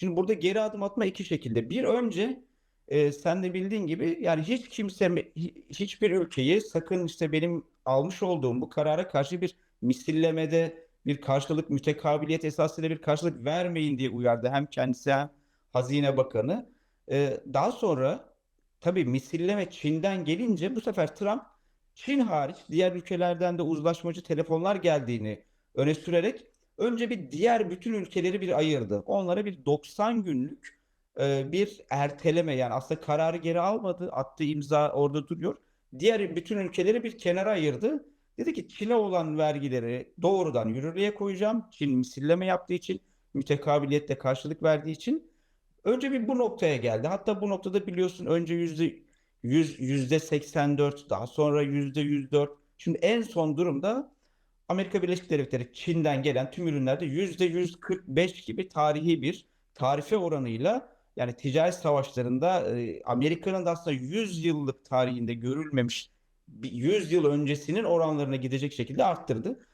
Şimdi burada geri adım atma iki şekilde. Bir önce e, sen de bildiğin gibi yani hiç kimse hi- hiçbir ülkeyi sakın işte benim almış olduğum bu karara karşı bir misillemede bir karşılık mütekabiliyet esasıyla bir karşılık vermeyin diye uyardı hem kendisi hem Hazine Bakanı. E, daha sonra tabii misilleme Çin'den gelince bu sefer Trump Çin hariç diğer ülkelerden de uzlaşmacı telefonlar geldiğini öne sürerek önce bir diğer bütün ülkeleri bir ayırdı. Onlara bir 90 günlük e, bir erteleme yani aslında kararı geri almadı. Attığı imza orada duruyor. Diğer bütün ülkeleri bir kenara ayırdı. Dedi ki Çin'e olan vergileri doğrudan yürürlüğe koyacağım. Çin misilleme yaptığı için, mütekabiliyetle karşılık verdiği için. Önce bir bu noktaya geldi. Hatta bu noktada biliyorsun önce yüzde 100, yüzde 84, daha sonra yüzde 104. Şimdi en son durumda Amerika Birleşik Devletleri Çin'den gelen tüm ürünlerde yüzde 145 gibi tarihi bir tarife oranıyla yani ticaret savaşlarında e, Amerika'nın da aslında 100 yıllık tarihinde görülmemiş bir 100 yıl öncesinin oranlarına gidecek şekilde arttırdı.